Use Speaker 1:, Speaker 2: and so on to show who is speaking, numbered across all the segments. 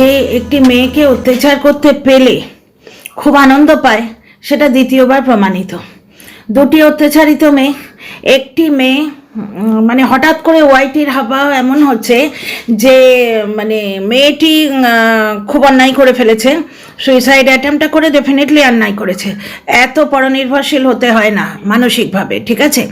Speaker 1: যে একটি মেয়েকে অত্যাচার করতে পেলে খুব আনন্দ পায়, সেটা দ্বিতীয়বার প্রমাণিত। দুটি অত্যাচারিত মেয়ে, একটি মেয়ে মানে হঠাৎ করে ওয়াইটির হাবা এমন হচ্ছে যে মানে মেয়েটি খুব অন্যায় করে ফেলেছে। সুইসাইড অ্যাটেম্পটা করে ডেফিনেটলি অন্যায় করেছে। এত পরনির্ভরশীল হতে হয় না, মানসিকভাবে, ঠিক আছে?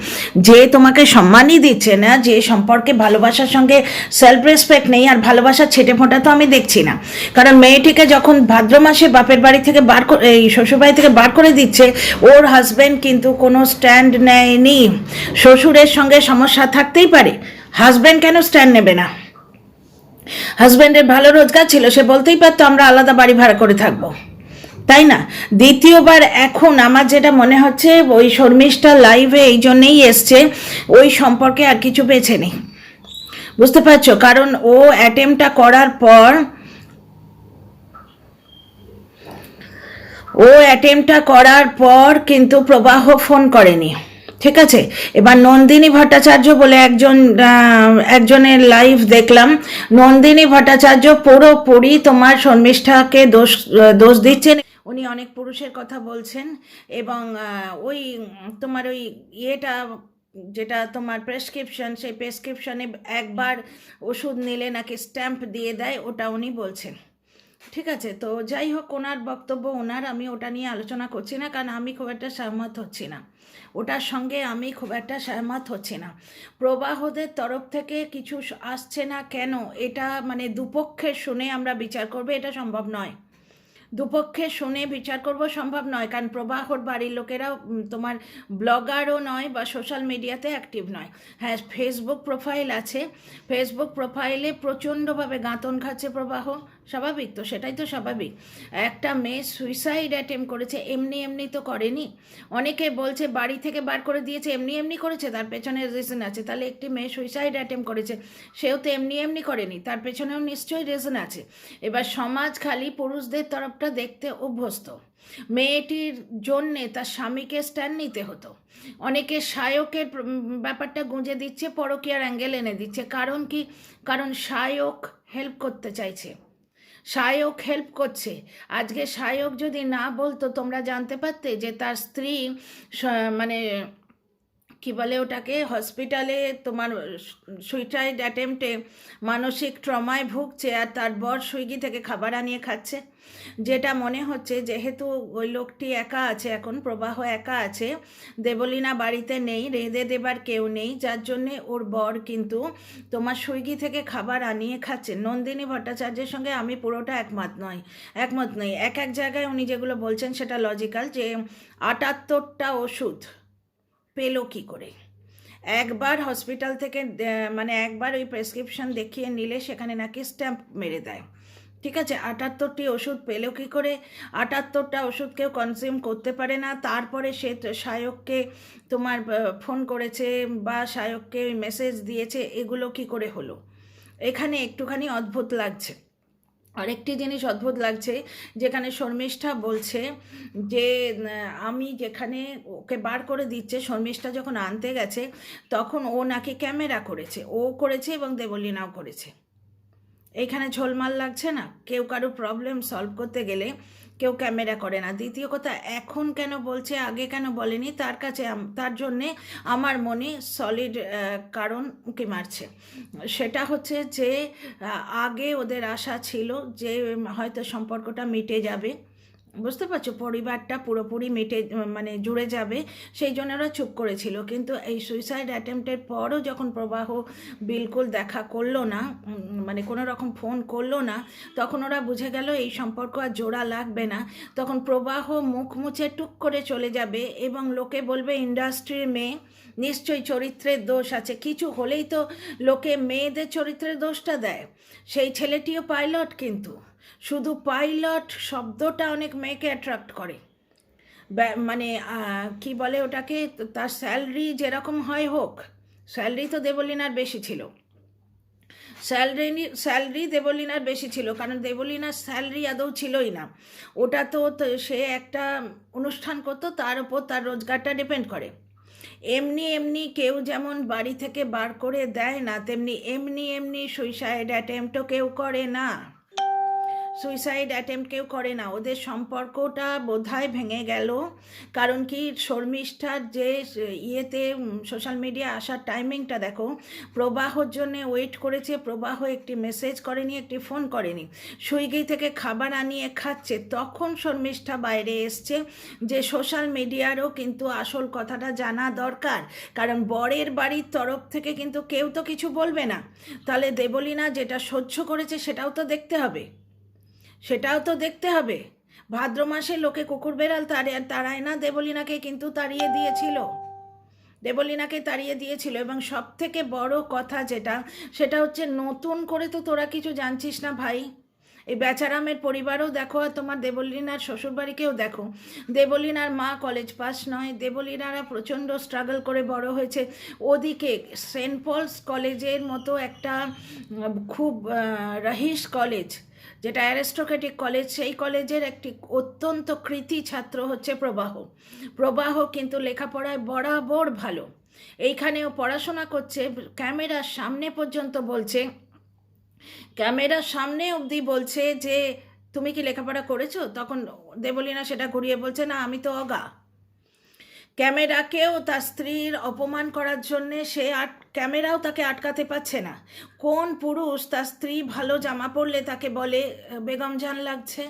Speaker 1: যে তোমাকে সম্মানই দিচ্ছে না, যে সম্পর্কে ভালোবাসার সঙ্গে সেলফ রেসপেক্ট নেই আর ভালোবাসার ছেটে ফোঁটা তো আমি দেখছি না। কারণ মেয়েটিকে যখন ভাদ্র মাসে বাপের বাড়ি থেকে বার এই শ্বশুরবাড়ি থেকে বার করে দিচ্ছে, ওর হাজব্যান্ড কিন্তু কোনো স্ট্যান্ড নেয়নি। শ্বশুরের সঙ্গে সমস্যা থাকতেই পারে। হাজব্যান্ড কেন স্ট্যান্ড নেবে না? হাজব্যান্ডের ভালো রোজগার ছিল, সে বলতেই পারতো আমরা আলাদা বাড়ি ভাড়া করে থাকব। তাই না? দ্বিতীয়বার এখন আমার যেটা মনে হচ্ছে, ওই শর্মিষ্ঠা লাইভে এই জন্যেই এসছে, ওই সম্পর্কে আর কিছু বেছে নেই। বুঝতে পারছ? কারণ ও অ্যাটেম্পটা করার পর, ও অ্যাটেম্পটা করার পর কিন্তু প্রবাহ ফোন করেনি। ঠিক আছে? এবার নন্দিনী ভট্টাচার্য বলে একজন একজনের লাইভ দেখলাম। নন্দিনী ভট্টাচার্য পুরোপুরি তোমার শর্মিষ্ঠাকে দোষ দোষ দিচ্ছেন। উনি অনেক পুরুষের কথা বলছেন এবং ওই, তোমার ওই ইয়েটা, যেটা তোমার প্রেসক্রিপশন সেই প্রেসক্রিপশনে একবার ওষুধ নিলে নাকি স্ট্যাম্প দিয়ে দেয়, ওটা উনি বলছেন। ঠিক আছে? তো যাই হোক, ওনার বক্তব্য ওনার, আমি ওটা নিয়ে আলোচনা করছি না, কারণ আমি খুব একটা সহমত হচ্ছি না। ওটার সঙ্গে আমি খুব একটা সহমত হচ্ছি না। প্রবাহদের তরফ থেকে কিছু আসছে না কেন? এটা মানে দুপক্ষের শুনে আমরা বিচার করব, এটা সম্ভব নয়। দুপক্ষে শুনে বিচার করব সম্ভব নয়, কারণ প্রবাহর বাড়ির লোকেরা তোমার ব্লগারও নয় বা সোশ্যাল মিডিয়াতে অ্যাক্টিভ নয়। হ্যাঁ ফেসবুক প্রোফাইল আছে। ফেসবুক প্রোফাইলে প্রচণ্ডভাবে গাঁতন খাচ্ছে প্রবাহ। স্বাভাবিক তো, সেটাই তো স্বাভাবিক। একটা মেয়ে সুইসাইড অ্যাটেম্প করেছে, এমনি এমনি তো করেনি। অনেকে বলছে বাড়ি থেকে বার করে দিয়েছে, এমনি এমনি করেছে, তার পেছনে রিজন আছে। তাহলে একটি মেয়ে সুইসাইড অ্যাটেম্প করেছে, সেও তো এমনি এমনি করেনি, তার পেছনেও নিশ্চয়ই রিজন আছে। এবার সমাজ খালি পুরুষদের তরফটা দেখতে অভ্যস্ত। মেয়েটির জন্যে তার স্বামীকে স্ট্যান্ড নিতে হতো। অনেকে সায়কের ব্যাপারটা গুঁজে দিচ্ছে, পরকীয়ার অ্যাঙ্গেল এনে দিচ্ছে। কারণ কি? কারণ সায়ক হেল্প করতে চাইছে। সায়ক হেল্প করছে। আজকে সায়ক যদি না বলতো তোমরা জানতে পারতে যে তার স্ত্রী মানে কি বলে ওটাকে হসপিটালে তোমার সুইসাইড অ্যাটেম্পটে মানসিক ট্রমায় ভুগছে আর তার বর সুইগি থেকে খাবার আনিয়ে খাচ্ছে। যেটা মনে হচ্ছে যেহেতু ওই লোকটি একা আছে, এখন প্রবাহ একা আছে, দেবলীনা বাড়িতে নেই, রেঁধে দেবার কেউ নেই, যার জন্যে ওর বর কিন্তু তোমার সুইগি থেকে খাবার আনিয়ে খাচ্ছে। নন্দিনী ভট্টাচার্যের সঙ্গে আমি পুরোটা একমত নয়, একমত নই। এক এক জায়গায় উনি যেগুলো বলছেন সেটা লজিক্যাল যে আটাত্তরটা ওষুধ পেল কি করে? একবার হসপিটাল থেকে মানে একবার ওই প্রেসক্রিপশন দেখিয়ে নিলে সেখানে নাকি স্ট্যাম্প মেরে দেয়। ঠিক আছে? আটাত্তরটি ওষুধ পেলেও কি করে? আটাত্তরটা ওষুধ কেউ কনজিউম করতে পারে না। তারপরে সে সায়ককে তোমার ফোন করেছে বা সায়ককে ওই মেসেজ দিয়েছে, এগুলো কি করে হলো? এখানে একটুখানি অদ্ভুত লাগছে। আরেকটি জিনিস অদ্ভুত লাগছে, যেখানে শর্মিষ্ঠা বলছে যে আমি যেখানে ওকে বার করে দিচ্ছে, শর্মিষ্ঠা যখন আনতে গেছে, তখন ও নাকি ক্যামেরা করেছে, ও করেছে এবং দেবলীনাও করেছে। এইখানে ঝোলমাল লাগছে না? কেউ কারও প্রবলেম সলভ করতে গেলে কেউ ক্যামেরা করে না। দ্বিতীয় কথা, এখন কেন বলছে, আগে কেন বলেনি, তার কাছে তার জন্যে আমার মনে সলিড কারণ উঁকি মারছে। সেটা হচ্ছে যে আগে ওদের আশা ছিল যে, হয়তো সম্পর্কটা মিটে যাবে। বুঝতে পারছ? পরিবারটা পুরোপুরি মিটে মানে জুড়ে যাবে, সেই জন্য ওরা চুপ করেছিল। কিন্তু এই সুইসাইড অ্যাটেম্পটের পরও যখন প্রবাহ বিলকুল দেখা করল না মানে কোনো রকম ফোন করল না, তখন ওরা বুঝে গেল এই সম্পর্ক আর জোড়া লাগবে না। তখন প্রবাহ মুখ মুছে টুক করে চলে যাবে এবং লোকে বলবে, ইন্ডাস্ট্রির মেয়ে, নিশ্চয়ই চরিত্রের দোষ আছে। কিছু হলেই তো লোকে মেয়েদের চরিত্রের দোষটা দেয়। সেই ছেলেটিও পাইলট কিন্তু। শুধু পাইলট শব্দটা অনেক মেয়েকে অ্যাট্রাক্ট করে। মানে কি বলে ওটাকে? তার স্যালারি যেরকম হয় হোক স্যালারি তো দেবলীনার বেশি ছিল। স্যালারি স্যালারি দেবলীনার বেশি ছিল, কারণ দেবলীনার স্যালারি আদৌ ছিলই না। ওটা তো- সে একটা অনুষ্ঠান করতো, তার উপর তার রোজগারটা ডিপেন্ড করে। এমনি এমনি কেউ যেমন বাড়ি থেকে বার করে দেয় না, তেমনি এমনি এমনি সুইসাইড অ্যাটেম্পটও কেউ করে না। সুইসাইড অ্যাটেম্প কেউ করে না। ওদের সম্পর্কটা বোধহয় ভেঙে গেল। কারণ কি, শর্মিষ্ঠার যে ইয়েতে সোশ্যাল মিডিয়া আসার টাইমিংটা দেখো, প্রবাহর জন্য ওয়েট করেছে, প্রবাহ একটি মেসেজ করেনি, একটি ফোন করেনি। সুইগি থেকে খাবার আনিয়ে খাচ্ছে। তখন শর্মিষ্ঠা বাইরে এসছে যে সোশ্যাল মিডিয়ারও কিন্তু আসল কথাটা জানা দরকার। কারণ বরের বাড়ির তরফ থেকে কিন্তু কেউ তো কিছু বলবে না। তাহলে দেবলীনা যেটা সহ্য করেছে সেটাও তো দেখতে হবে। সেটাও তো দেখতে হবে। ভাদ্র মাসে লোকে কুকুর বেড়াল তাড়ে তাড়ায় না দেবলীনাকে কিন্তু তাড়িয়ে দিয়েছিল। দেবলীনাকে তাড়িয়ে দিয়েছিল। এবং সব থেকে বড় কথা যেটা, সেটা হচ্ছে নতুন করে তো তোরা কিছু জানছিস না ভাই। এই বেচারামের পরিবারও দেখো, আর তোমার দেবলীনার শ্বশুরবাড়িকেও দেখো। দেবলীনার মা কলেজ পাস নয়। দেবলীনারা প্রচণ্ড স্ট্রাগল করে বড় হয়েছে। ওদিকে সেন্ট পলস কলেজের মতো একটা খুব রহিস কলেজ যেটা অ্যারিস্টোক্রেটিক কলেজ সেই কলেজের একটি অত্যন্ত কৃতি ছাত্র হচ্ছে প্রবাহ। প্রবাহ কিন্তু লেখাপড়ায় বরাবর ভালো। এইখানেও পড়াশোনা করছে, ক্যামেরার সামনে পর্যন্ত বলছে ক্যামেরার সামনে অবধি বলছে যে, তুমি কি লেখাপড়া করেছ? তখন দেবলীনা সেটা ঘুরিয়ে বলছে, না, আমি তো অগা। ক্যামেরাকেও তার স্ত্রীর অপমান করার জন্যে সে আট ক্যামেরাও তাকে আটকাতে পারছে না। কোন পুরুষ তার স্ত্রী ভালো জামা পরলে তাকে বলে, বেগম জান লাগছে।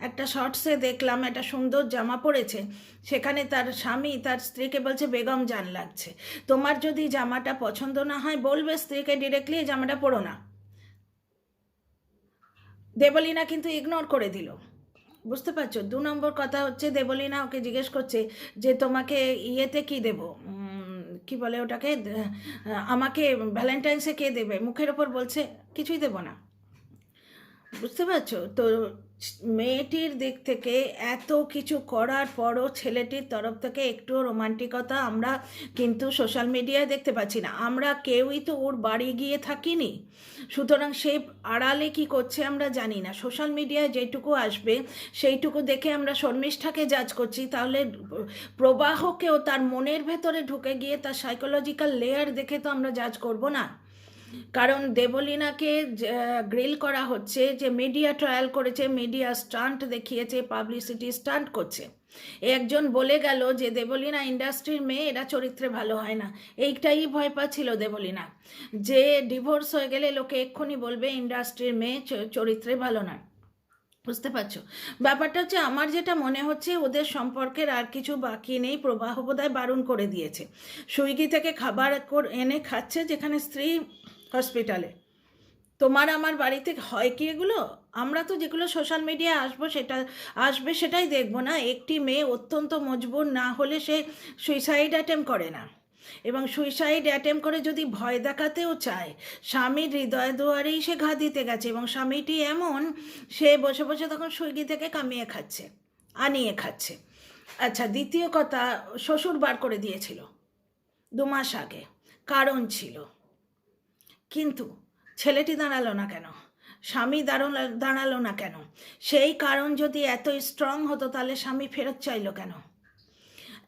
Speaker 1: একটা শর্টসে দেখলাম, একটা সুন্দর জামা পরেছে। সেখানে তার স্বামী তার স্ত্রীকে বলছে, বেগম জান লাগছে। তোমার যদি জামাটা পছন্দ না হয়, বলবে স্ত্রীকে ডিরেক্টলি জামাটা পরো না। দেবলীনা কিন্তু ইগনোর করে দিল। বুঝতে পারছ? দু নম্বর কথা হচ্ছে, দেবলীনা ওকে জিজ্ঞেস করছে যে, তোমাকে ইয়েতে কি দেব? কি বলে ওটাকে? আমাকে ভ্যালেন্টাইন্সে কে দেবে? মুখের ওপর বলছে, কিছুই দেব না। বুঝতে পারছ? তো মেয়েটির দিক থেকে এত কিছু করার পরও ছেলেটির তরফ থেকে একটু রোমান্টিকতা আমরা কিন্তু সোশ্যাল মিডিয়ায় দেখতে পাচ্ছি না। আমরা কেউই তো ওর বাড়ি গিয়ে থাকিনি। সুতরাং সে আড়ালে কি করছে আমরা জানি না। সোশ্যাল মিডিয়ায় যেটুকু আসবে, সেইটুকু দেখে আমরা শর্মিষ্ঠাকে জাজ করছি। তাহলে প্রবাহকেও তার মনের ভেতরে ঢুকে গিয়ে তার সাইকোলজিক্যাল লেয়ার দেখে তো আমরা জাজ করব না। কারণ দেবলীনাকে গ্রিল করা হচ্ছে, যে মিডিয়া ট্রায়াল করেছে, মিডিয়া স্টান্ট দেখিয়েছে, পাবলিসিটি স্টান্ট করছে। একজন বলে গেল যে দেবলীনা ইন্ডাস্ট্রির মেয়ে এরা চরিত্রে ভালো হয় না। এইটাই ভয় পাচ্ছিল দেবলীনা। যে ডিভোর্স হয়ে গেলে লোকে এক্ষুনি বলবে, ইন্ডাস্ট্রির মেয়ে চরিত্রে ভালো নয় বুঝতে পারছ? ব্যাপারটা হচ্ছে, আমার যেটা মনে হচ্ছে, ওদের সম্পর্কের আর কিছু বাকি নেই, প্রবাহ বোধহয় বারণ করে দিয়েছে। সুইগি থেকে খাবার এনে খাচ্ছে, যেখানে স্ত্রী হসপিটালে। তোমার আমার বাড়িতে হয় কি এগুলো? আমরা তো যেগুলো সোশ্যাল মিডিয়া আসব সেটা, আসবে সেটাই দেখব না। একটি মেয়ে অত্যন্ত মজবুর না হলে সে সুইসাইড অ্যাটেম্প করে না। এবং সুইসাইড অ্যাটেম্প করে যদি ভয় দেখাতেও চায়, স্বামীর হৃদয় দুয়ারেই সে ঘা দিতে গেছে এবং স্বামীটি এমন, সে বসে বসে তখন সুইগি থেকে কামিয়ে খাচ্ছে, আনিয়ে খাচ্ছে। আচ্ছা দ্বিতীয় কথা, শ্বশুর বার করে দিয়েছিল। দু মাস আগে। কারণ ছিল। কিন্তু ছেলেটি দাঁড়াল না কেন? স্বামী দাঁড়াল দাঁড়াল না কেন? সেই কারণ যদি এত স্ট্রং হতো, তাহলে স্বামী ফেরত চাইলো কেন?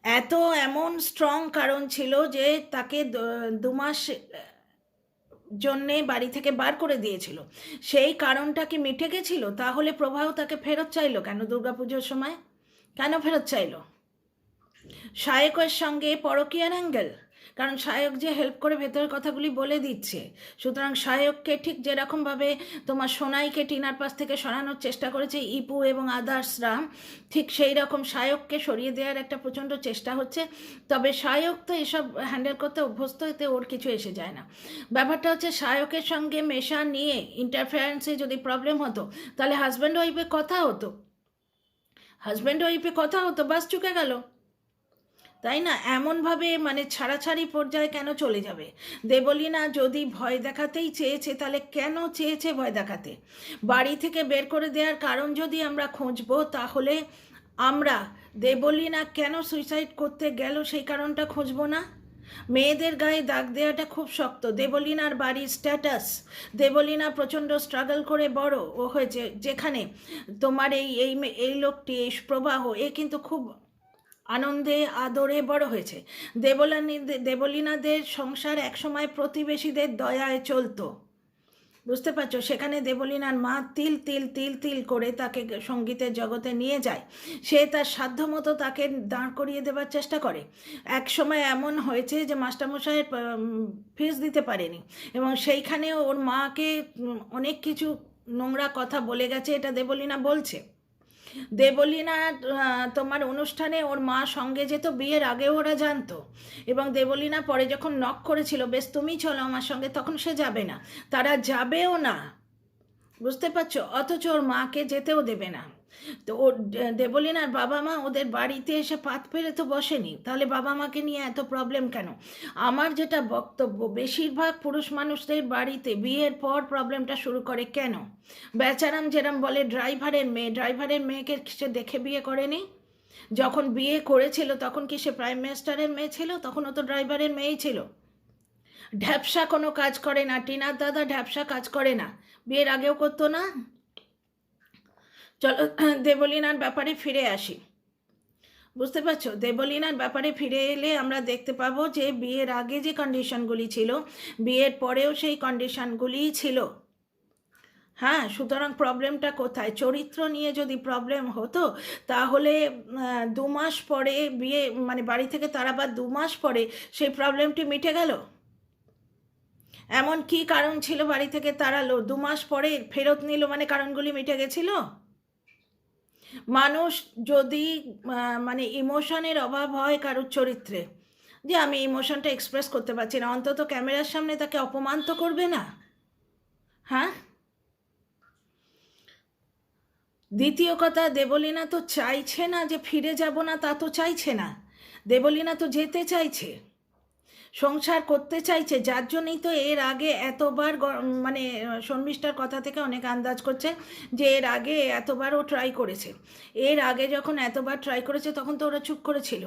Speaker 1: এত এমন স্ট্রং কারণ ছিল যে তাকে দু- মাস জন্যে বাড়ি থেকে বার করে দিয়েছিল। সেই কারণটা কি মিটে গেছিল? তাহলে প্রবাহ তাকে ফেরত চাইলো কেন দুর্গাপুজোর সময়? কেন ফেরত চাইলো? শায়কের সঙ্গে পরকীয়ার অ্যাঙ্গেল কারণ শায়ক যে হেল্প করে ভেতরের কথাগুলি বলে দিচ্ছে। সুতরাং শায়ককে ঠিক যেরকমভাবে তোমার সোনাইকে টিনার পাশ থেকে সরানোর চেষ্টা করেছে, ইপু এবং আদার্সরা, ঠিক সেই রকম শায়ককে সরিয়ে দেওয়ার একটা প্রচণ্ড চেষ্টা হচ্ছে। তবে শায়ক তো এসব হ্যান্ডেল করতে অভ্যস্ত, এতে ওর কিছু এসে যায় না। ব্যাপারটা হচ্ছে শায়কের সঙ্গে মেশা নিয়ে ইন্টারফারেন্সে যদি প্রবলেম হতো, তাহলে হাজব্যান্ড ওয়াইফে কথা হতো। হাজব্যান্ড ওয়াইফে কথা হতো, বাস চুকে গেল। তাই না? এমনভাবে মানে ছাড়াছাড়ি পর্যায়ে কেন চলে যাবে? দেবলীনা যদি ভয় দেখাতেই চেয়েছে, তাহলে কেন চেয়েছে ভয় দেখাতে? বাড়ি থেকে বের করে দেওয়ার কারণ যদি আমরা খুঁজবো, তাহলে আমরা দেবলীনা কেন সুইসাইড করতে গেল সেই কারণটা খুঁজবো না? মেয়েদের গায়ে দাগ দেওয়াটা খুব শক্ত। দেবলিনার বাড়ির স্ট্যাটাস দেবলীনা প্রচণ্ড স্ট্রাগল করে বড় ও হয়েছে। যেখানে তোমার এই এই লোকটি, এই প্রবাহ, এ কিন্তু খুব আনন্দে আদরে বড় হয়েছে। দেবলানি, দেবলীনাদের সংসার একসময় প্রতিবেশীদের দয়ায় চলতো। বুঝতে পারছ? সেখানে দেবলীনার মা তিল তিল তিল তিল করে তাকে সঙ্গীতের জগতে নিয়ে যায়। সে তার সাধ্যমতো তাকে দাঁড় করিয়ে দেবার চেষ্টা করে। এক সময় এমন হয়েছে যে মাস্টারমশাইয়ের ফিস দিতে পারেনি এবং সেইখানে ওর মাকে অনেক কিছু নোংরা কথা বলে গেছে, এটা দেবলীনা বলছে। দেবলীনা আহ, তোমার অনুষ্ঠানে ওর মা সঙ্গে যেত বিয়ের আগে ওরা জানতো। এবং দেবলীনা পরে যখন নক করেছিল বেশ তুমি চলো আমার সঙ্গে তখন সে যাবে না। তারা যাবেও না। বুঝতে পারছ? অথচ ওর মাকে যেতেও দেবে না। তো দে- দেবলীনার বাবা মা ওদের বাড়িতে এসে পাত পেরে তো বসেনি। তাহলে বাবা মাকে নিয়ে এত প্রবলেম কেন? আমার যেটা বক্তব্য, বেশিরভাগ পুরুষ মানুষদের বাড়িতে বিয়ের পর প্রবলেমটা শুরু করে কেন? বেচারাম যেরম বলে ড্রাইভারের মেয়ে ড্রাইভারের মেয়েকে সে দেখে বিয়ে করেনি? যখন বিয়ে করেছিল তখন কি সে প্রাইম মিনিস্টারের মেয়ে ছিল? তখন ও তো ড্রাইভারের মেয়েই ছিল। ঢ্যাপসা কোনো কাজ করে না। টিনার দাদা ঢ্যাপসা কাজ করে না। বিয়ের আগেও করতো না? চলো, দেবলীনার ব্যাপারে ফিরে আসি। বুঝতে পারছ? দেবলীনার ব্যাপারে ফিরে এলে আমরা দেখতে পাবো যে বিয়ের আগে যে কন্ডিশনগুলি ছিল, বিয়ের পরেও সেই কন্ডিশনগুলিই ছিল। হ্যাঁ সুতরাং প্রবলেমটা কোথায়? চরিত্র নিয়ে যদি প্রবলেম হতো, তাহলে দু মাস পরে বিয়ে মানে বাড়ি থেকে তারাবার দু মাস পরে সেই প্রবলেমটি মিটে গেল? এমন কি কারণ ছিল বাড়ি থেকে তাড়ালো দু মাস পরে ফেরত নিল মানে কারণগুলি মিটে গেছিল? মানুষ যদি মানে ইমোশনের অভাব হয় কারোর চরিত্রে, যে আমি ইমোশনটা এক্সপ্রেস করতে পারছি না, অন্তত ক্যামেরার সামনে তাকে অপমান তো করবে না। হ্যাঁ? দ্বিতীয় কথা, দেবলীনা তো চাইছে না যে ফিরে যাব না, তা তো চাইছে না। দেবলীনা তো যেতে চাইছে। সংসার করতে চাইছে, যার জন্যই তো এর আগে এতবার মানে শর্মিষ্ঠার কথা থেকে অনেক আন্দাজ করছে যে এর আগে এতবার ও ট্রাই করেছে। এর আগে যখন এতবার ট্রাই করেছে তখন তো ওরা চুপ করেছিল।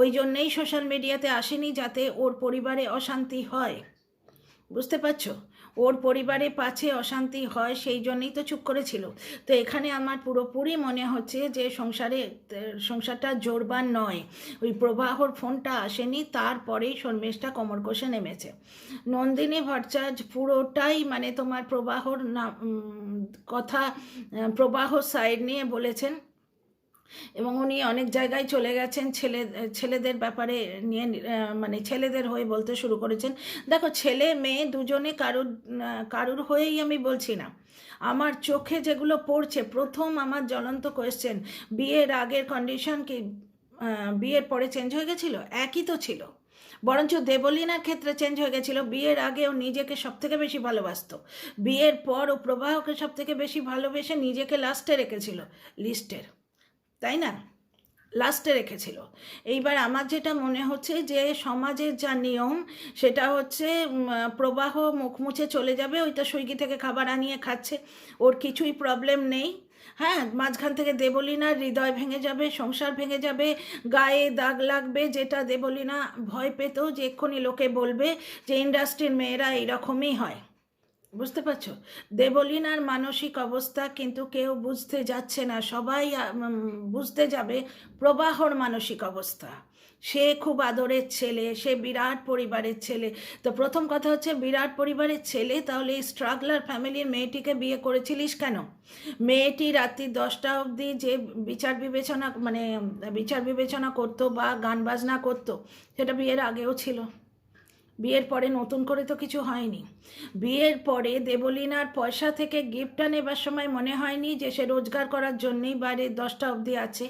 Speaker 1: ওই জন্যেই সোশ্যাল মিডিয়াতে আসেনি যাতে ওর পরিবারে অশান্তি হয়। বুঝতে পারছ? ওর পরিবারে পাছে অশান্তি হয় সেই জন্যই তো চুপ করেছিল। তো এখানে আমার পুরোপুরি মনে হচ্ছে যে সংসারে, সংসারটা জোরবার নয়। ওই প্রবাহর ফোনটা আসেনি, তারপরেই শর্মিষ্ঠা কোমর কষে নেমেছে। নন্দিনী ভট্টাচার্য পুরোটাই মানে তোমার প্রবাহর না কথা প্রবাহ সাইড নিয়ে বলেছেন। এবং উনি অনেক জায়গায় চলে গেছেন, ছেলে, ছেলেদের ব্যাপারে নিয়ে মানে ছেলেদের হয়ে বলতে শুরু করেছেন। দেখো, ছেলে, মেয়ে দুজনে কারুর কারুর হয়েই আমি বলছি না। আমার চোখে যেগুলো পড়ছে, প্রথম আমার জ্বলন্ত কোয়েশ্চেন বিয়ের আগের কন্ডিশন কি বিয়ের পরে চেঞ্জ হয়ে গেছিল? একই তো ছিল। বরঞ্চ দেবলীনার ক্ষেত্রে চেঞ্জ হয়ে গেছিল। বিয়ের আগে ও নিজেকে সব থেকে বেশি ভালোবাসতো। বিয়ের পর ও প্রবাহকে সব থেকে বেশি ভালোবেসে নিজেকে লাস্টে রেখেছিল লিস্টের তাই না? লাস্টে রেখেছিল। এইবার আমার যেটা মনে হচ্ছে যে, সমাজের যা নিয়ম, সেটা হচ্ছে প্রবাহ মুখ মুছে চলে যাবে, ওই তো সুইগি থেকে খাবার আনিয়ে খাচ্ছে। ওর কিছুই প্রবলেম নেই। হ্যাঁ মাঝখান থেকে দেবলীনার হৃদয় ভেঙে যাবে, সংসার ভেঙে যাবে, গায়ে দাগ লাগবে, যেটা দেবলীনা ভয় পেত যে এক্ষুনি লোকে বলবে যে ইন্ডাস্ট্রির মেয়েরা এইরকমই হয়। বুঝতে পারছ? দেবলীনার মানসিক অবস্থা কিন্তু কেউ বুঝতে যাচ্ছে না। সবাই বুঝতে যাবে প্রবাহর মানসিক অবস্থা। সে খুব আদরের ছেলে, সে বিরাট পরিবারের ছেলে। তো প্রথম কথা হচ্ছে, বিরাট পরিবারের ছেলে, তাহলে এই স্ট্রাগলার ফ্যামিলির মেয়েটিকে বিয়ে করেছিলিস কেন? মেয়েটি রাত্রি দশটা অবধি যে বিচার বিবেচনা মানে বিচার বিবেচনা করতো বা গান বাজনা করতো, সেটা বিয়ের আগেও ছিল। বিয়ের পরে নতুন করে তো কিছু হয়নি। বিয়ের পরে দেবলীনার পয়সা থেকে গিফটটা নেবার সময় মনে হয়নি যে সে রোজগার করার জন্যেই বাইরে দশটা অবধি আছে।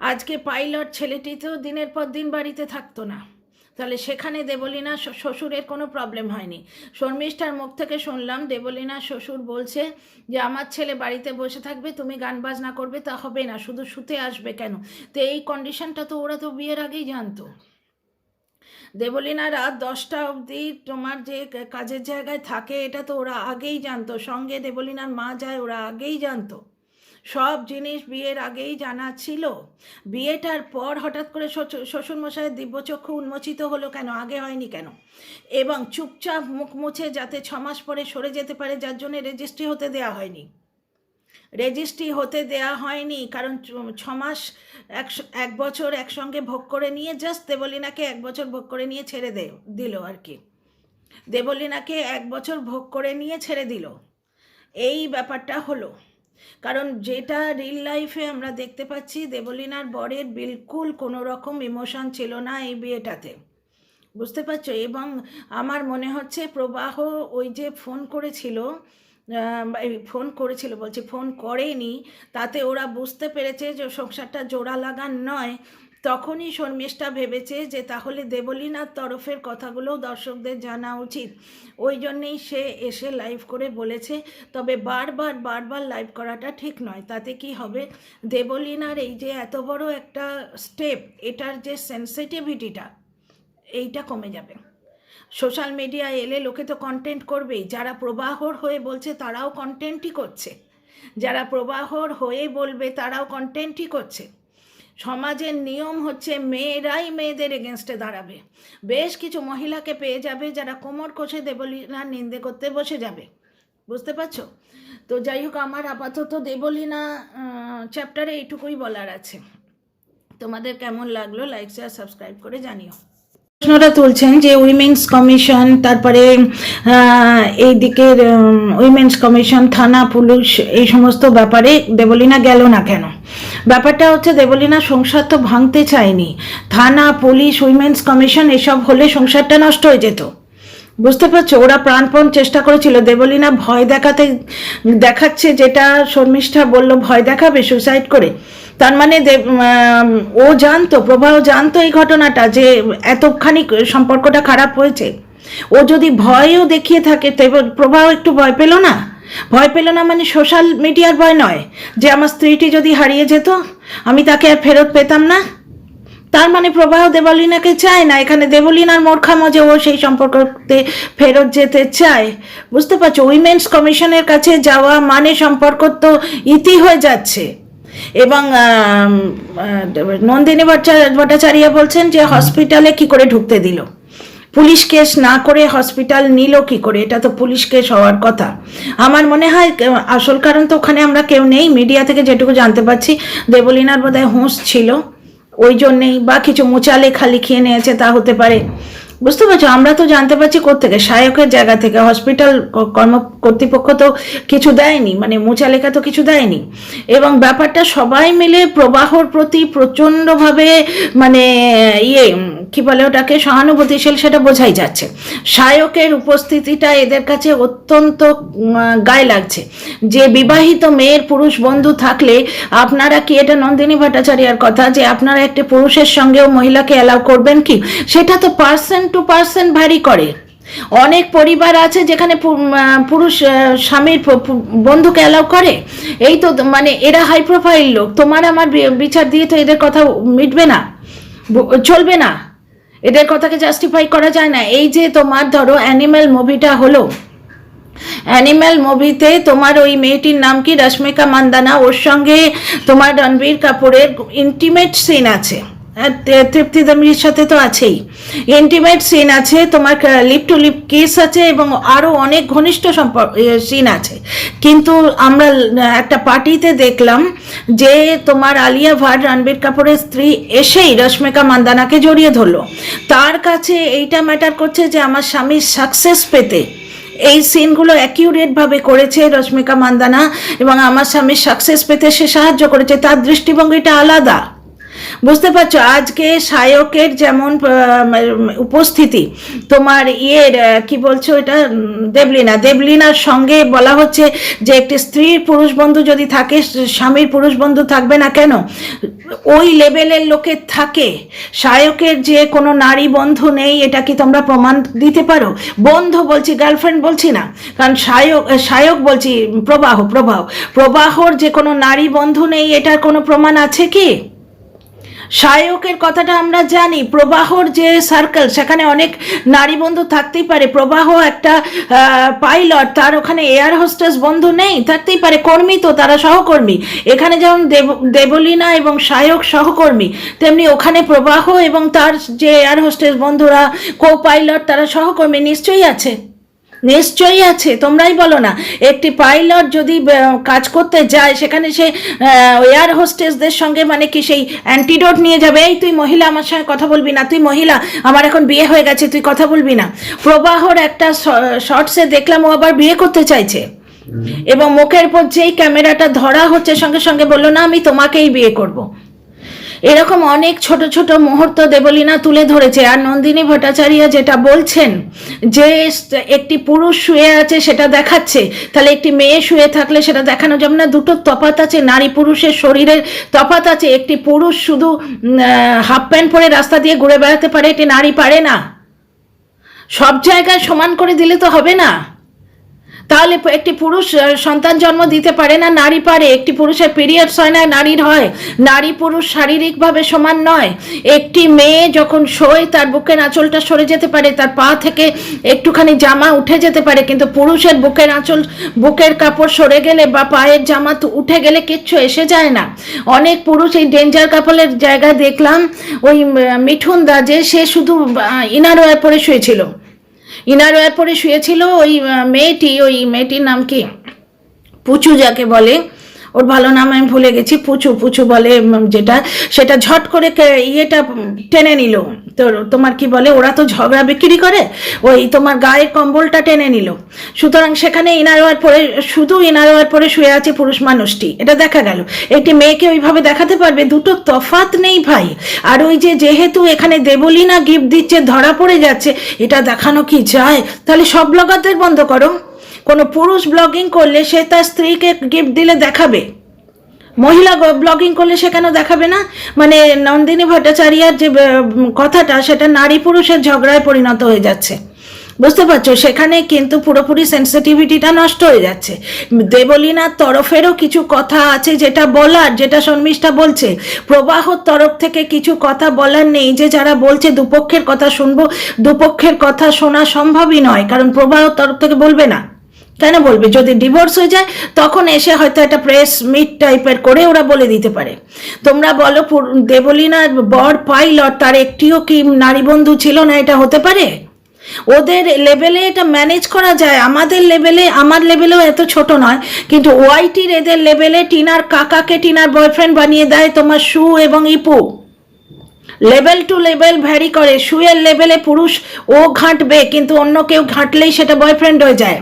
Speaker 1: আজকে পাইলট ছেলেটি তো দিনের পর দিন বাড়িতে থাকতো না। তাহলে সেখানে দেবলীনা শ্বশুরের কোনো প্রবলেম হয়নি। শর্মিষ্ঠার মুখ থেকে শুনলাম, দেবলীনা শ্বশুর বলছে যে, আমার ছেলে বাড়িতে বসে থাকবে, তুমি গান বাজনা করবে, তা হবে না, শুধু শুতে আসবে কেন? তো এই কন্ডিশনটা তো ওরা তো বিয়ের আগেই জানতো। দেবলীনা রাত দশটা অবধি তোমার যে কাজের জায়গায় থাকে, এটা তো ওরা আগেই জানতো। সঙ্গে দেবলীনার মা যায়, ওরা আগেই জানতো। সব জিনিস বিয়ের আগেই জানা ছিল। বিয়েটার পর হঠাৎ করে শ্বশুরমশাইয়ের দিব্যচক্ষু উন্মোচিত হলো কেন? আগে হয়নি কেন? এবং চুপচাপ মুখ মুছে যাতে ছমাস পরে সরে যেতে পারে, যার জন্য রেজিস্ট্রি হতে দেয়া হয়নি। রেজিস্ট্রি হতে দেয়া হয়নি, কারণ ছ- ছ মাস এক এক বছর একসঙ্গে ভোগ করে নিয়ে জাস্ট দেবলীনাকে এক বছর ভোগ করে নিয়ে ছেড়ে দে, দিল আর কি। দেবলীনাকে এক বছর ভোগ করে নিয়ে ছেড়ে দিল। এই ব্যাপারটা হলো। কারণ যেটা রিল লাইফে আমরা দেখতে পাচ্ছি, দেবলীনার বরের বিলকুল কোনো রকম ইমোশন ছিল না এই বিয়েটাতে। বুঝতে পারছ? এবং আমার মনে হচ্ছে প্রবাহ ওই যে ফোন করেছিল ফোন করেছিল, বলছি ফোন করেনি, তাতে ওরা বুঝতে পেরেছে যে সংসারটা জোড়া লাগান নয়। তখনই শর্মিষ্ঠা ভেবেছে যে তাহলে দেবলীনার তরফের কথাগুলো দর্শকদের জানা উচিত। ওই জন্যেই সে এসে লাইভ করে বলেছে, তবে বারবার বারবার লাইভ করাটা ঠিক নয়। তাতে কি হবে? দেবলীনার এই যে এত বড় একটা স্টেপ এটার যে সেন্সিটিভিটিটা এইটা কমে যাবে। সোশ্যাল মিডিয়া এলে লোকে তো কন্টেন্ট করবেই। যারা প্রবাহর হয়ে বলছে, তারাও কন্টেন্টই করছে। যারা প্রবাহর হয়ে বলবে, তারাও কন্টেন্টই করছে। সমাজের নিয়ম হচ্ছে, মেয়েরাই মেয়েদের এগেনস্টে দাঁড়াবে। বেশ কিছু মহিলাকে পেয়ে যাবে, যারা কোমর কষে দেবলীনা নিন্দে করতে বসে যাবে। বুঝতে পারছ? তো যাই হোক, আমার আপাতত দেবলীনা চ্যাপ্টারে এইটুকুই বলার আছে। তোমাদের কেমন লাগল লাইক শেয়ার সাবস্ক্রাইব করে জানিও। প্রশ্নটা তুলছেন যে উইমেন্স কমিশন তারপরে এই দিকের উইমেন্স কমিশন থানা, পুলিশ, এই সমস্ত ব্যাপারে দেবলিনা গেল না কেন? ব্যাপারটা হচ্ছে দেবলিনা সংসার তো ভাঙতে চায়নি। থানা, পুলিশ উইমেন্স কমিশন এসব হলে সংসারটা নষ্ট হয়ে যেত। বুঝতে পারছ? ওরা প্রাণপণ চেষ্টা করেছিল। দেবলিনা ভয় দেখাতে, দেখাচ্ছে যেটা শর্মিষ্ঠা বলল, ভয় দেখাবে সুসাইড করে। তার মানে ও জানতো, প্রবাহ জানতো এই ঘটনাটা যে এতখানি সম্পর্কটা খারাপ হয়েছে। ও যদি ভয়ও দেখিয়ে থাকে তবে প্রবাহ একটু ভয় পেল না? ভয় পেল না মানে সোশ্যাল মিডিয়ার ভয় নয় যে আমার স্ত্রীটি যদি হারিয়ে যেত, আমি তাকে আর ফেরত পেতাম না? তার মানে প্রবাহ দেবলীনাকে চায় না, এখানে দেবলীনার মূর্খামো যে ও সেই সম্পর্কতে ফেরত যেতে চায়। বুঝতে পারছ? উইমেন্স কমিশনের কাছে যাওয়া মানে সম্পর্ক তো ইতি হয়ে যাচ্ছে। এবং নন্দিনী ভট্টা- ভট্টাচার্য বলছেন যে হসপিটালে কি করে ঢুকতে দিল? পুলিশ কেস না করে হসপিটাল নিল কি করে? এটা তো পুলিশ কেস হওয়ার কথা। আমার মনে হয় আসল কারণ তো ওখানে আমরা কেউ নেই। মিডিয়া থেকে যেটুকু জানতে পারছি, দেবলীনার বোধহয় হুঁশ ছিল। ওই জন্যেই বা কিছু মোচালে খালি খেয়ে নিয়েছে, তা হতে পারে। বুঝতে পারছ? আমরা তো জানতে পারছি কোত্থেকে। সহায়কের জায়গা থেকে হসপিটাল কর্ম, কর্তৃপক্ষ তো কিছু দেয়নি মানে মোচালেখা তো কিছু দেয়নি। এবং ব্যাপারটা সবাই মিলে প্রবাহর প্রতি প্রচণ্ডভাবে মানে ইয়ে কি বলে ওটাকে? সহানুভূতিশীল সেটা বোঝাই যাচ্ছে। সায়কের উপস্থিতিটা এদের কাছে অত্যন্ত গায়ে লাগছে। যে বিবাহিত মেয়ের পুরুষ বন্ধু থাকলে আপনারা কি এটা নন্দিনী ভট্টাচার্যার কথা, যে আপনারা একটা পুরুষের সঙ্গেও মহিলাকে অ্যালাউ করবেন কি? সেটা তো পার্সন টু পার্সন ভ্যারি করে। অনেক পরিবার আছে যেখানে পুরুষ স্বামীর বন্ধুকে অ্যালাউ করে। এই তো মানে এরা হাই প্রোফাইল লোক। তোমার আমার বিচার দিয়ে তো এদের কথা মিটবে না চলবে না। এদের কথাকে জাস্টিফাই করা যায় না। এই যে তোমার ধরো অ্যানিম্যাল মুভিটা হলো। অ্যানিম্যাল মুভিতে তোমার ওই মেয়েটির নাম কি? রশ্মিকা মান্দানা। ওর সঙ্গে তোমার রণবীর কাপুরের ইন্টিমেট সিন আছে। তৃপ্তি দামির সাথে তো আছেই। ইন্টিমেট সিন আছে, তোমার লিপ টু লিপ কিস আছে এবং আরও অনেক ঘনিষ্ঠ সম্পর্ক সিন আছে। কিন্তু আমরা একটা পার্টিতে দেখলাম যে তোমার আলিয়া ভাট, রণবীর কাপুরের স্ত্রী এসেই রশ্মিকা মান্দানাকে জড়িয়ে ধরলো। তার কাছে এইটা ম্যাটার করছে যে আমার স্বামীর সাকসেস পেতে। এই সিনগুলো অ্যাকিউরেটভাবে করেছে রশ্মিকা মান্দানা এবং আমার স্বামীর সাকসেস পেতে সে সাহায্য করেছে। তার দৃষ্টিভঙ্গিটা আলাদা। বুঝতে পারছ, আজকে সায়কের যেমন উপস্থিতি, তোমার ইয়ের কি বলছো এটা দেবলিনা। দেবলিনার সঙ্গে বলা হচ্ছে যে একটি স্ত্রীর পুরুষ বন্ধু যদি থাকে স্বামীর পুরুষ বন্ধু থাকবে না কেন? ওই লেভেলের লোকে থাকে। সায়কের যে কোনো নারী বন্ধু নেই, এটা কি তোমরা প্রমাণ দিতে পারো? বন্ধু বলছি গার্লফ্রেন্ড বলছি না। কারণ সায়ক সায়ক বলছি, প্রবাহ প্রবাহ। প্রবাহর যে কোনো নারী বন্ধু নেই, এটার কোনো প্রমাণ আছে কি? সায়কের কথাটা আমরা জানি, প্রবাহর যে সার্কেল সেখানে অনেক নারী বন্ধু থাকতেই পারে। প্রবাহ একটা পাইলট তার ওখানে এয়ার হোস্টেস বন্ধু নেই, থাকতেই পারে, কর্মী তো, তারা সহকর্মী। এখানে যেমন দেব, দেবলীনা এবং সায়ক সহকর্মী, তেমনি ওখানে প্রবাহ এবং তার যে এয়ার হোস্টেস বন্ধুরা কো পাইলট তারা সহকর্মী নিশ্চয়ই আছে। নিশ্চয়ই আছে তোমরাই বলো না। একটি পাইলট যদি কাজ করতে যায় সেখানে সে এয়ার হোস্টেসদের সঙ্গে মানে কি সেই অ্যান্টিডোট নিয়ে যাবে। এই তুই মহিলা আমার সঙ্গে কথা বলবি না। তুই মহিলা আমার এখন বিয়ে হয়ে গেছে তুই কথা বলবি না। প্রবাহর একটা শর্টসে দেখলাম ও আবার বিয়ে করতে চাইছে। এবং মুখের উপর যেই ক্যামেরাটা ধরা হচ্ছে সঙ্গে সঙ্গে বলল না আমি তোমাকেই বিয়ে করব। এরকম অনেক ছোট ছোট মুহূর্ত দেবলীনা তুলে ধরেছে। আর নন্দিনী ভট্টাচার্য যেটা বলছেন যে একটি পুরুষ শুয়ে আছে সেটা দেখাচ্ছে। তাহলে একটি মেয়ে শুয়ে থাকলে সেটা দেখানো যাবে না। দুটো তফাত আছে। নারী পুরুষের শরীরের তফাত আছে। একটি পুরুষ শুধু হাফ প্যান্ট পরে রাস্তা দিয়ে ঘুরে বেড়াতে পারে, একটি নারী পারে না। সব জায়গায় সমান করে দিলে তো হবে না। তাহলে একটি পুরুষ সন্তান জন্ম দিতে পারে না, নারী পারে। একটি পুরুষের পিরিয়ডস হয় না নারীর হয়। নারী পুরুষ শারীরিকভাবে সমান নয়। একটি মেয়ে যখন শোয়, তার বুকের আঁচলটা সরে যেতে পারে, তার পা থেকে একটুখানি জামা উঠে যেতে পারে, কিন্তু পুরুষের বুকের আঁচল, বুকের কাপড় সরে গেলে বা পায়ের জামা উঠে গেলে কিচ্ছু এসে যায় না। অনেক পুরুষ এই ডেঞ্জার কাপলের জায়গায় দেখলাম, ওই মিঠুন দা যে, সে শুধু ইনার ওয়ার পরে শুয়েছিল। ইনার ওয়ার পরে শুয়েছিল ওই মেয়েটি ওই মেয়েটির নাম কি? পুচু যাকে বলে ওর ভালো নাম আমি ভুলে গেছি, পুচু পুচু বলে যেটা, সেটা ঝট করে ইয়েটা টেনে নিল। তোর, তোমার কি বলে, ওরা তো ঝগড়া বিক্রি করে, ওই তোমার গায়ের কম্বলটা টেনে নিল। সুতরাং সেখানে ইনারওয়ার পরে, শুধু ইনারওয়ার পরে শুয়ে আছে পুরুষ মানুষটি। এটা দেখা গেল। একটি মেয়েকে ওইভাবে দেখাতে পারবে? দুটো তফাত নেই ভাই। আর ওই যে, যেহেতু এখানে দেবলীনা গিফট দিচ্ছে, ধরা পড়ে যাচ্ছে, এটা দেখানো কি যায়? তাহলে সব ব্লগারদের বন্ধ করো। কোনো পুরুষ ব্লগিং করলে সে তার স্ত্রীকে গিফট দিলে দেখাবে? মহিলা ব্লগিং করলে সে কেন দেখাবে না? মানে নন্দিনী ভট্টাচার্যার যে কথাটা, সেটা নারী পুরুষের ঝগড়ায় পরিণত হয়ে যাচ্ছে। বুঝতে পারছ? সেখানে কিন্তু পুরোপুরি সেন্সিটিভিটিটা নষ্ট হয়ে যাচ্ছে। দেবলীনার তরফেরও কিছু কথা আছে যেটা বলার, যেটা শর্মিষ্ঠা বলছে। প্রবাহর তরফ থেকে কিছু কথা বলার নেই যে যারা বলছে, দুপক্ষের কথা শুনব, দুপক্ষের কথা শোনা সম্ভবই নয়, কারণ প্রবাহর তরফ থেকে বলবে না। কেন বলবে? যদি ডিভোর্স হয়ে যায়, তখন এসে হয়তো একটা প্রেস মিট টাইপের করে ওরা বলে দিতে পারে। তোমরা বলো দেবলীনার বর পাইলট তার একটিও কি নারী বন্ধু ছিল না এটা হতে পারে? ওদের লেভেলে এটা ম্যানেজ করা যায়। আমাদের লেভেলে আমার লেভেলেও এত ছোট নয়, কিন্তু ওয়াইটির এদের লেভেলে টিনার কাকাকে টিনার বয়ফ্রেন্ড বানিয়ে দেয় তোমার সু এবং ইপু। লেভেল টু লেভেল ভ্যারি করে। শুয়ের লেভেলে পুরুষ ও ঘাঁটবে, কিন্তু অন্য কেউ ঘাঁটলেই সেটা বয়ফ্রেন্ড হয়ে যায়।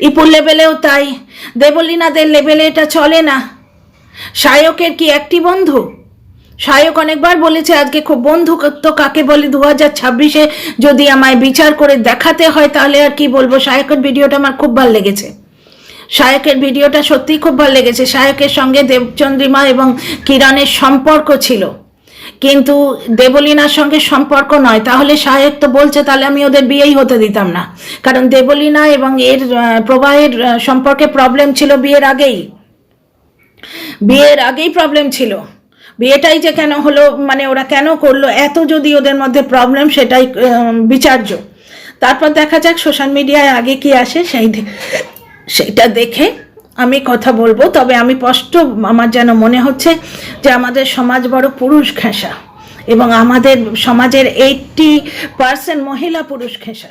Speaker 1: ইপুর লেভেলেও তাই। দেবলীনাদের লেভেলে এটা চলে না। সায়কের কি একটি বন্ধু? সায়ক অনেকবার বলেছে, আজকে খুব বন্ধুত্ব কাকে বলে? দু হাজার ছাব্বিশে যদি আমায় বিচার করে দেখাতে হয়, তাহলে আর কি বলব? সায়কের ভিডিওটা আমার খুব ভালো লেগেছে। সায়কের ভিডিওটা সত্যিই খুব ভালো লেগেছে। সায়কের সঙ্গে দেবচন্দ্রিমা এবং কিরণের সম্পর্ক ছিল। কিন্তু দেবলীনার সঙ্গে সম্পর্ক নয়। তাহলে সাহেব তো বলছে, তাহলে আমি ওদের বিয়েই হতে দিতাম না। কারণ দেবলীনা এবং এর প্রবাহের সম্পর্কে প্রবলেম ছিল বিয়ের আগেই। বিয়ের আগেই প্রবলেম ছিল। বিয়েটাই যে কেন হলো মানে ওরা কেন করল, এত যদি ওদের মধ্যে প্রবলেম সেটাই বিচার্য। তারপর দেখা যাক সোশ্যাল মিডিয়ায় আগে কি আসে, সেই সেইটা দেখে আমি কথা বলব, তবে আমি স্পষ্ট আমার যেন মনে হচ্ছে যে আমাদের সমাজ বড় পুরুষ ঘেঁষা এবং আমাদের সমাজের এইটটি পার্সেন্ট মহিলা পুরুষ ঘেঁষা।